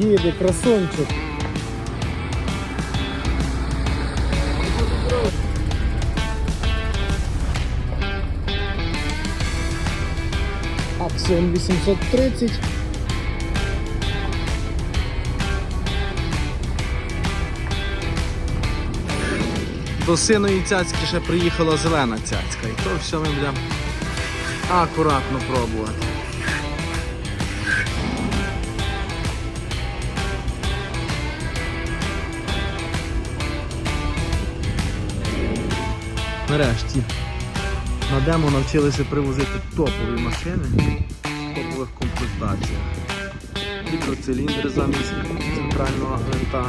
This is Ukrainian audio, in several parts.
Їде, красончик. Аксіон 830. До синої цяцьки ще приїхала зелена цяцька. І то все ми будемо акуратно пробувати. Нарешті на демо навчилися привозити топові машини в топових комплектаціях. Гідроциліндри замість центрального гвинта,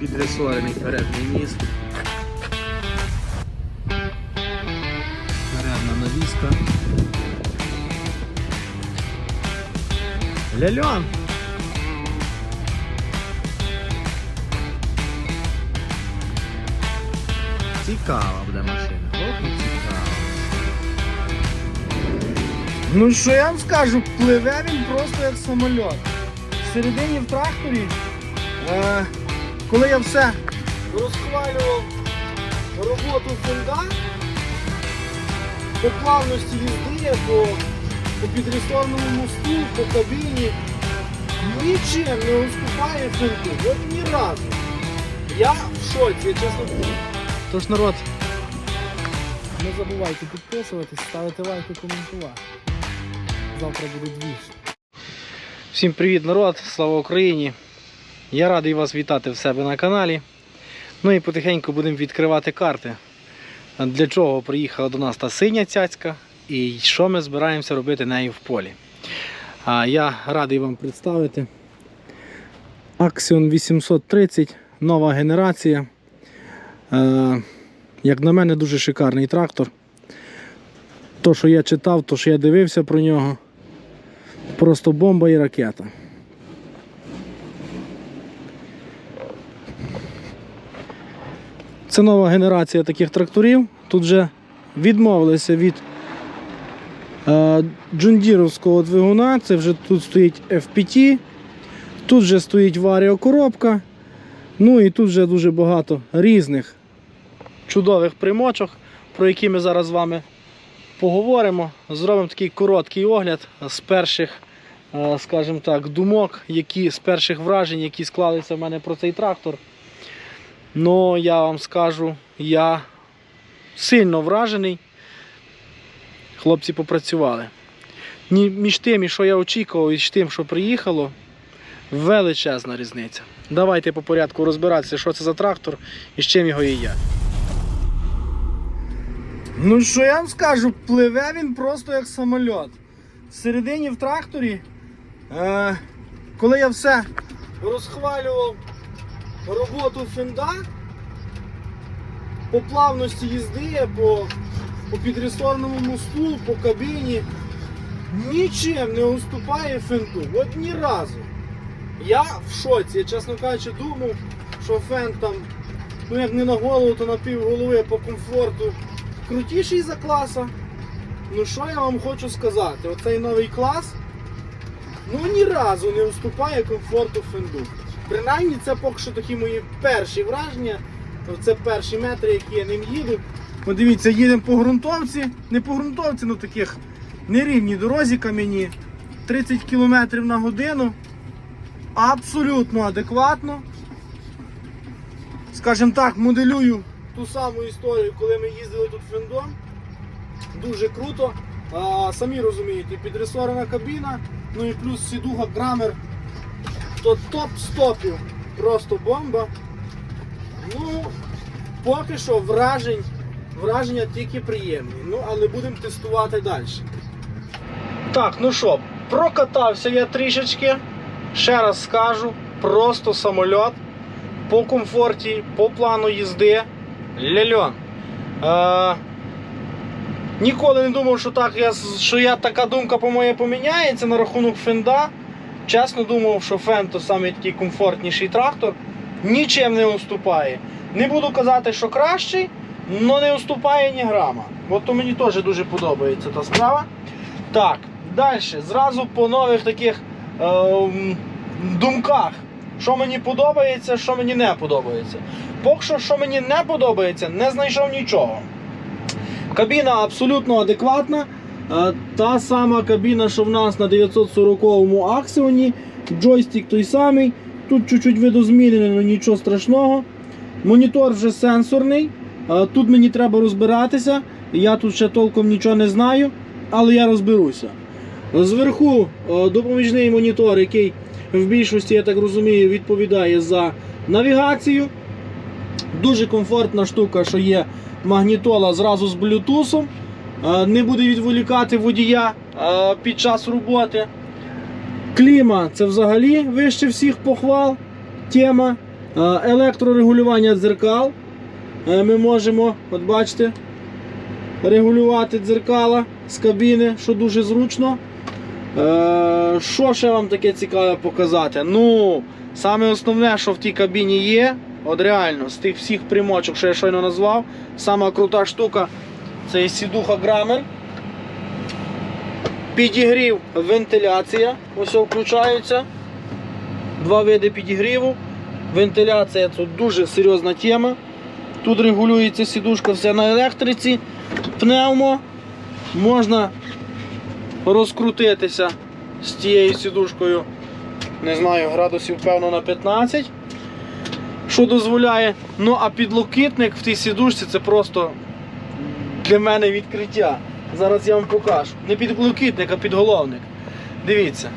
підресорений передній міст, передна навіска. Ляльон! Цікава буде машина. Ох, цікава. Ну що я вам скажу, пливе він просто як самоліт. Всередині в тракторі, е, коли я все розхвалював роботу фонда, по плавності їзди, по, по підресорному мосту, по кабіні, нічим не уступає фонду. От ні разу. Я в шоці, я чесно кажу. Тож народ, не забувайте підписуватись, ставити лайки, коментувати. Завтра буде двіж. Всім привіт, народ! Слава Україні! Я радий вас вітати в себе на каналі. Ну і потихеньку будемо відкривати карти. Для чого приїхала до нас та синя цяцька і що ми збираємося робити нею в полі. Я радий вам представити Axion 830, нова генерація. Е, Як на мене, дуже шикарний трактор. То, що я читав, то, що я дивився про нього, просто бомба і ракета. Це нова генерація таких тракторів. Тут вже відмовилися від е, джундіровського двигуна. Це вже тут стоїть FPT, тут вже стоїть варіокоробка. Ну і тут вже дуже багато різних чудових примочок, про які ми зараз з вами поговоримо. Зробимо такий короткий огляд з перших, е, скажімо так, думок, які, з перших вражень, які склалися в мене про цей трактор. Ну, я вам скажу, я сильно вражений. Хлопці попрацювали. Між тим, що я очікував, і з тим, що приїхало, величезна різниця. Давайте по порядку розбиратися, що це за трактор і з чим його їдять. Ну що я вам скажу, пливе він просто як самоліт. Всередині в тракторі, е, коли я все розхвалював роботу фенда, по плавності їзди, по, по підресорному мосту, по кабіні, нічим не уступає фенду. От ні разу. Я в шоці, я чесно кажучи, думав, що фен там, ну як не на голову, то на пів голови по комфорту крутіший за класа. Ну що я вам хочу сказати? Оцей новий клас ну ні разу не уступає комфорту фенду. Принаймні це поки що такі мої перші враження. Це перші метри, які я ним їду. Подивіться, їдемо по ґрунтовці, не по ґрунтовці, ну таких нерівній дорозі кам'яні. 30 км на годину. Абсолютно адекватно. Скажімо так, моделюю ту саму історію, коли ми їздили тут в фендом. Дуже круто. А, самі розумієте, підресорена кабіна, ну і плюс сідуга Грамер. То топ-стопів. Просто бомба. Ну, поки що вражень, враження тільки приємні. Ну, але будемо тестувати далі. Так, ну що, прокатався я трішечки. Ще раз скажу, просто самольот по комфорті, по плану їзди. Ляльон. Е, ніколи не думав, що так я, що я така думка по моє поміняється на рахунок фенда. Чесно думав, що фен то саме такий комфортніший трактор. Нічим не уступає. Не буду казати, що кращий, але не уступає ні грама. От то мені теж дуже подобається та справа. Так, далі. Зразу по нових таких ем, думках, що мені подобається, що мені не подобається. Поки що, що мені не подобається, не знайшов нічого. Кабіна абсолютно адекватна. Е, Та сама кабіна, що в нас на 940-му аксіоні. Джойстик той самий. Тут чуть-чуть видозмінений, але нічого страшного. Монітор вже сенсорний. Е, Тут мені треба розбиратися. Я тут ще толком нічого не знаю, але я розберуся. Зверху е, допоміжний монітор, який в більшості, я так розумію, відповідає за навігацію. Дуже комфортна штука, що є магнітола зразу з блютусом. Е, Не буде відволікати водія е, під час роботи. Кліма це взагалі вище всіх похвал. Тема. Е, Електрорегулювання дзеркал. Ми можемо, от бачите, регулювати дзеркала з кабіни, що дуже зручно. Е, Що ще вам таке цікаве показати? Ну, саме основне, що в тій кабіні є, от реально, з тих всіх примочок, що я щойно назвав, сама крута штука це сідуха Грамер. Підігрів вентиляція. Ось включається. Два види підігріву. Вентиляція це дуже серйозна тема. Тут регулюється сідушка вся на електриці. Пневмо. Можна розкрутитися з тією сідушкою, не знаю, градусів певно на 15. Що дозволяє. Ну, а підлокітник в тій сідушці це просто для мене відкриття. Зараз я вам покажу. Не підлокітник, а підголовник. Дивіться.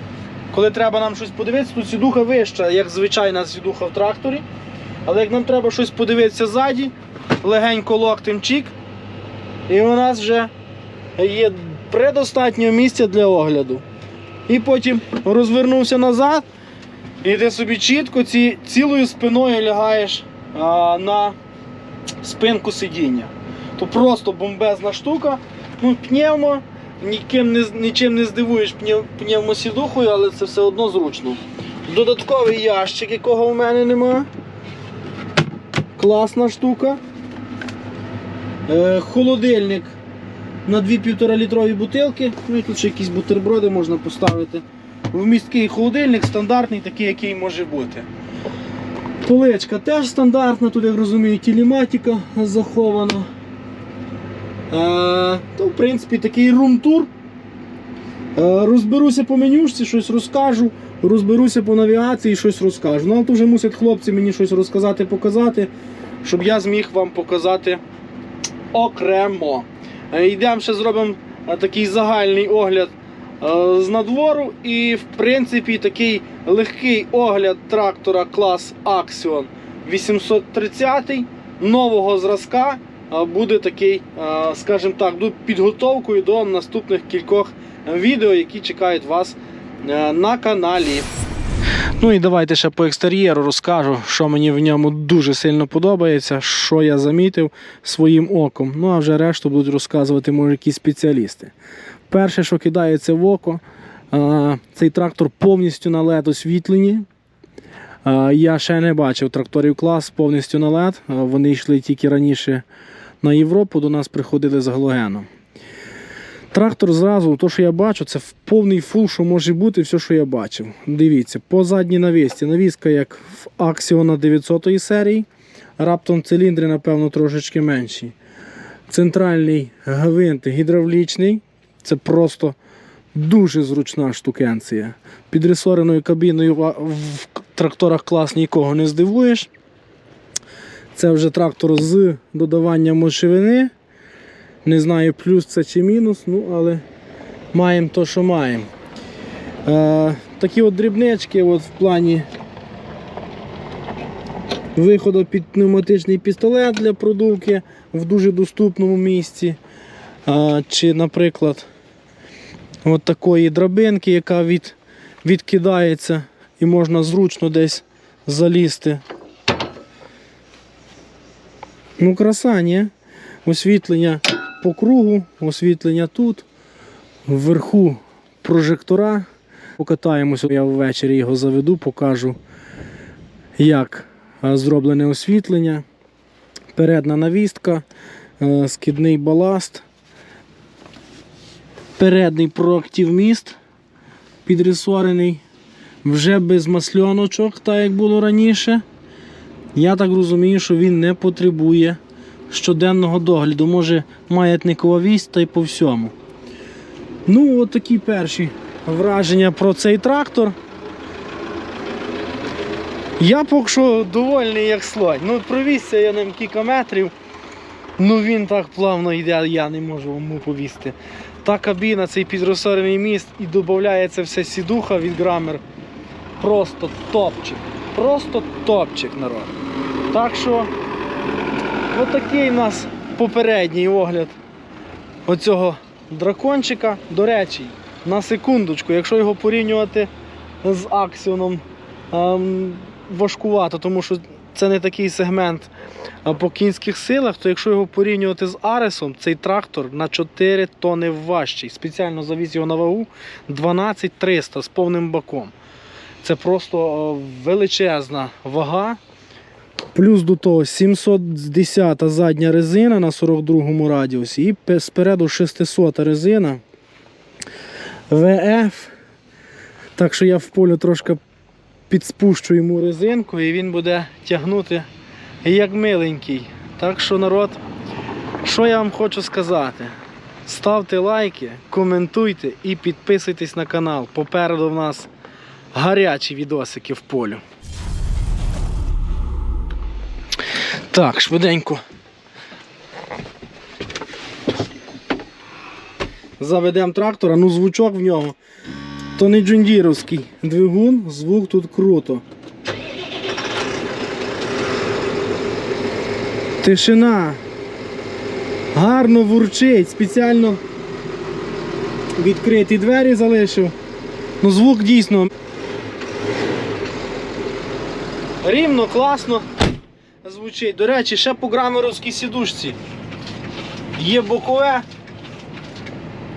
Коли треба нам щось подивитися, тут сідуха вища, як звичайна сідуха в тракторі. Але як нам треба щось подивитися ззаді, легенько локтем чік, і у нас вже є предостатньо місця для огляду. І потім розвернувся назад, і ти собі чітко ці, цілою спиною лягаєш а, на спинку сидіння. То просто бомбезна штука. Ну, пневмо, ніким не, нічим не здивуєш пнев, пневмосідухою, але це все одно зручно. Додатковий ящик, якого в мене немає. Класна штука. Е, холодильник на дві півтора літрові бутилки. Ну і тут ще якісь бутерброди можна поставити. Вмісткий холодильник, стандартний, такий, який може бути. Поличка теж стандартна, тут, як розумію, телематика захована. Е, то, в принципі, такий рум-тур. Е, розберуся по менюшці, щось розкажу. Розберуся по навігації, щось розкажу. Ну, але то вже мусять хлопці мені щось розказати, показати, щоб я зміг вам показати окремо. Е, Йдемо ще зробимо е, такий загальний огляд е, з надвору. І, в принципі, такий легкий огляд трактора клас Axion 830 нового зразка буде такий, скажімо так, підготовкою до наступних кількох відео, які чекають вас на каналі. Ну і давайте ще по екстер'єру розкажу, що мені в ньому дуже сильно подобається, що я замітив своїм оком. Ну а вже решту будуть розказувати, може, якісь спеціалісти. Перше, що кидається в око, цей трактор повністю на LED освітленні. А, Я ще не бачив тракторів клас повністю на LED. Вони йшли тільки раніше на Європу, до нас приходили з галогеном. Трактор зразу, то, що я бачу, це повний фул, що може бути, все, що я бачив. Дивіться, по задній навісці. Навіска, як в Axion 900 серії. Раптом циліндри, напевно, трошечки менші. Центральний гвинт гідравлічний. Це просто дуже зручна штукенція. Під ресореною кабіною в тракторах клас нікого не здивуєш. Це вже трактор з додаванням мочевини. Не знаю, плюс це чи мінус, ну але маємо то, що маємо. Е, такі от дрібнички от в плані виходу під пневматичний пістолет для продувки в дуже доступному місці. Е, чи, наприклад, от такої драбинки, яка від, відкидається і можна зручно десь залізти. Ну, краса, ні? Освітлення по кругу, освітлення тут, вверху прожектора. Покатаємося, я ввечері його заведу, покажу, як е, зроблене освітлення. Передна навістка, е, скидний баласт, передній проактив міст підресорений вже без масльоночок, так як було раніше. Я так розумію, що він не потребує щоденного догляду. Може, маятникова вість та й по всьому. Ну, от такі перші враження про цей трактор. Я поки що довольний як слонь. Ну, провізся я ним кілька метрів. Ну він так плавно йде, я не можу йому повісти. Та кабіна, цей підросорений міст і додається все сідуха від грамер. Просто топчик. Просто топчик народ. Так що, отакий у нас попередній огляд оцього дракончика. До речі, на секундочку, якщо його порівнювати з аксіоном, ем, важкувато, тому що це не такий сегмент по кінських силах, то якщо його порівнювати з Аресом, цей трактор на 4 тони важчий. Спеціально завіз його на вагу 12300 з повним баком. Це просто е, величезна вага. Плюс до того 710 задня резина на 42-му радіусі і спереду 600 резина. ВФ. Так що я в полю трошки підспущу йому резинку і він буде тягнути як миленький. Так що, народ, що я вам хочу сказати? Ставте лайки, коментуйте і підписуйтесь на канал. Попереду в нас гарячі відосики в полю. Так, швиденько. Заведемо трактора, ну звучок в нього. То не джундіровський двигун, звук тут круто. Тишина. Гарно вурчить, спеціально відкриті двері залишив. Ну звук дійсно. Рівно, класно звучить. До речі, ще по грамеровській сідушці. Є бокове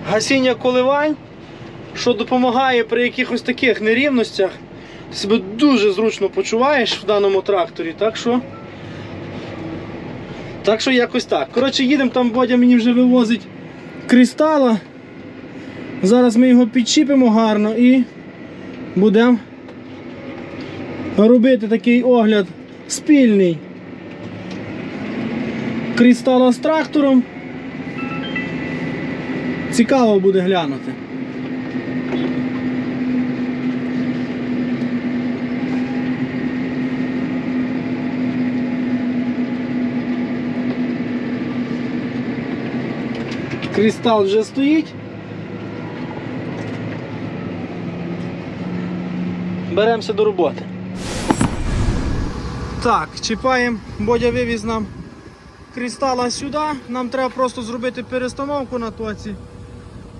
гасіння коливань, що допомагає при якихось таких нерівностях. Себе дуже зручно почуваєш в даному тракторі. Так що. Так що якось так. Коротше, їдемо, там Бодя мені вже вивозить кристала. Зараз ми його підчіпимо гарно і будемо робити такий огляд спільний. Кристала з трактором. Цікаво буде глянути. Кристал вже стоїть. Беремося до роботи. Так, чіпаємо, Бодя вивіз нам кристала сюди. Нам треба просто зробити перестановку на тоці.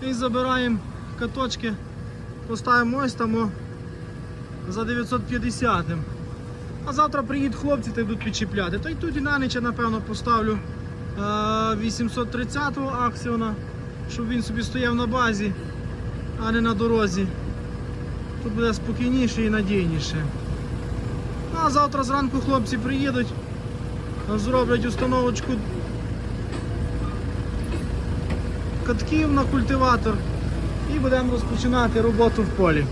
І забираємо каточки, поставимо ось там за 950. А завтра приїдуть хлопці та йдуть підчіпляти. Та й тут і на ніч напевно поставлю е, 830-го аксіона, щоб він собі стояв на базі, а не на дорозі. Тут буде спокійніше і надійніше. Ну, А завтра зранку хлопці приїдуть, зроблять установочку катків на культиватор і будемо розпочинати роботу в полі.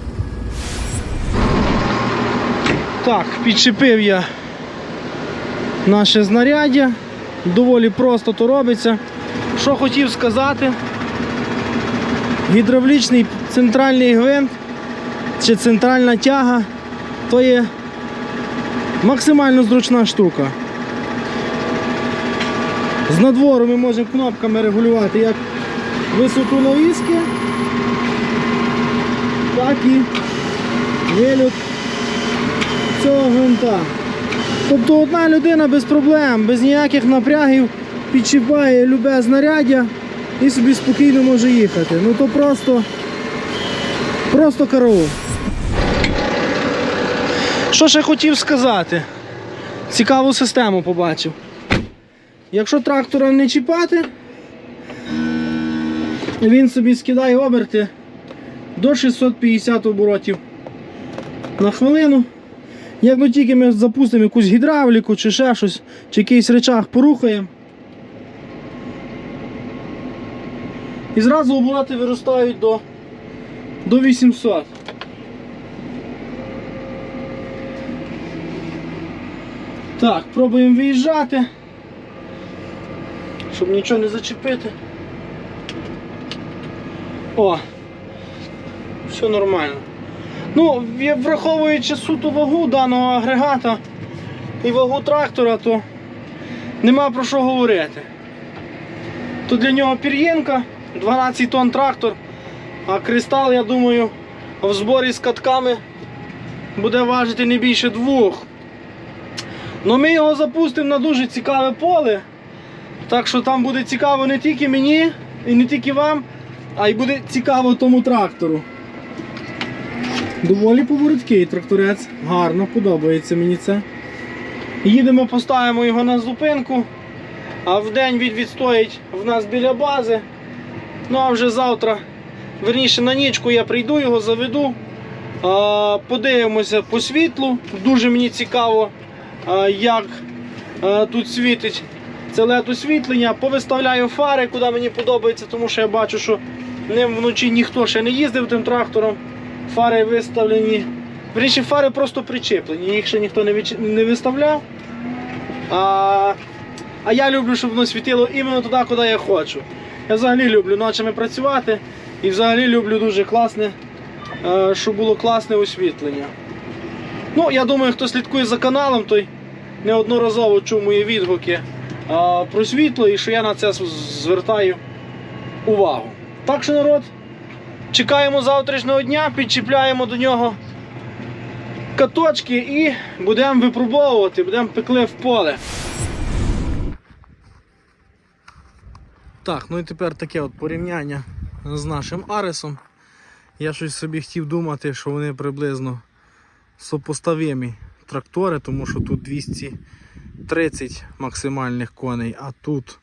Так, підчепив я наше знаряддя. Доволі просто то робиться. Що хотів сказати, гідравлічний центральний гвинт чи центральна тяга то є максимально зручна штука. З надвору ми можемо кнопками регулювати як висоту навіски, так і виліт цього гвинта. Тобто одна людина без проблем, без ніяких напрягів підчіпає любе знаряддя і собі спокійно може їхати. Ну то просто, просто караул. Що ще хотів сказати? Цікаву систему побачив. Якщо трактора не чіпати, він собі скидає оберти до 650 оборотів на хвилину. Як ну тільки ми запустимо якусь гідравліку чи ще щось, чи якийсь речах порухаємо. І зразу обороти виростають до, до 800. Так, пробуємо виїжджати. Щоб нічого не зачепити. О! Все нормально. Ну, враховуючи суто вагу даного агрегата і вагу трактора, то нема про що говорити. То для нього пір'єнка, 12 тонн трактор, а кристал, я думаю, в зборі з катками буде важити не більше двох. Ну ми його запустимо на дуже цікаве поле. Так що там буде цікаво не тільки мені і не тільки вам, а й буде цікаво тому трактору. Доволі повороткий тракторець. Гарно, подобається мені це. Їдемо, поставимо його на зупинку, а в день він відстоїть в нас біля бази. Ну а вже завтра, верніше на нічку я прийду його, заведу. Подивимося по світлу. Дуже мені цікаво, як тут світить це LED освітлення. Повиставляю фари, куди мені подобається, тому що я бачу, що ним вночі ніхто ще не їздив тим трактором. Фари виставлені. Верніше, фари просто причеплені, їх ще ніхто не, вич- не виставляв. А, а я люблю, щоб воно світило іменно туди, куди я хочу. Я взагалі люблю ночами працювати і взагалі люблю дуже класне, е, щоб було класне освітлення. Ну, я думаю, хто слідкує за каналом, той неодноразово чув мої відгуки про світло і що я на це звертаю увагу. Так що, народ, чекаємо завтрашнього дня, підчіпляємо до нього каточки і будемо випробовувати, будемо пекли в поле. Так, ну і тепер таке от порівняння з нашим Аресом. Я щось собі хотів думати, що вони приблизно сопоставимі трактори, тому що тут 230 максимальних коней, а тут,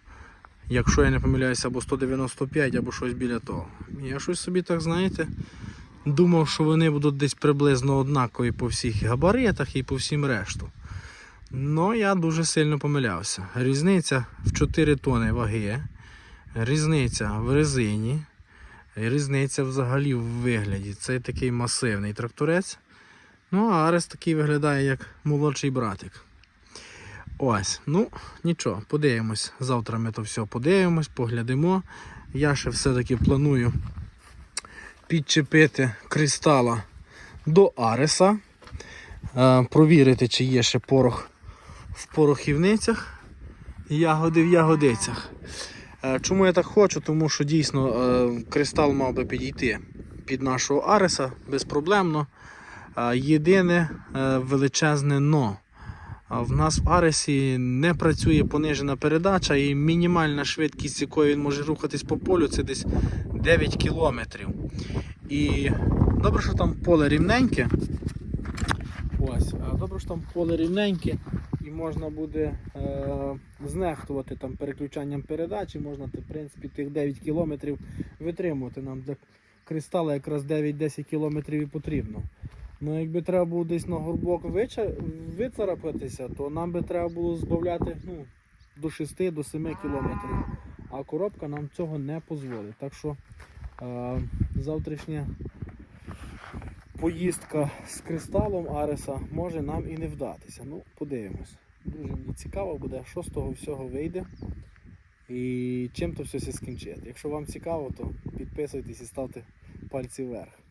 якщо я не помиляюся, або 195, або щось біля того. Я щось собі так, знаєте, думав, що вони будуть десь приблизно однакові по всіх габаритах і по всім решту. Ну, я дуже сильно помилявся. Різниця в 4 тони ваги, різниця в резині, різниця взагалі в вигляді. Це такий масивний тракторець. Ну, а Арес такий виглядає як молодший братик. Ось, ну, нічого, подивимось. Завтра ми то все подивимось, поглядимо. Я ще все-таки планую підчепити кристала до Ареса, е, провірити, чи є ще порох в порохівницях, ягоди в ягодицях. Е, Чому я так хочу? Тому що дійсно е, кристал мав би підійти під нашого Ареса безпроблемно. Єдине величезне но. А В нас в Аресі не працює понижена передача і мінімальна швидкість, якою він може рухатись по полю, це десь 9 кілометрів. І добре, що там поле рівненьке. Ось, добре, що там поле рівненьке і можна буде е, знехтувати там переключанням передачі, можна в принципі тих 9 кілометрів витримувати. Нам для кристала якраз 9-10 кілометрів і потрібно. Ну, якби треба було десь на горбок вицарапатися, то нам би треба було збавляти ну, до 6 до 7 кілометрів. А коробка нам цього не дозволить. Так що е, завтрашня поїздка з кристалом Ареса може нам і не вдатися. Ну, подивимось. Дуже мені цікаво буде, що з того всього вийде і чим то все це скінчити. Якщо вам цікаво, то підписуйтесь і ставте пальці вверх.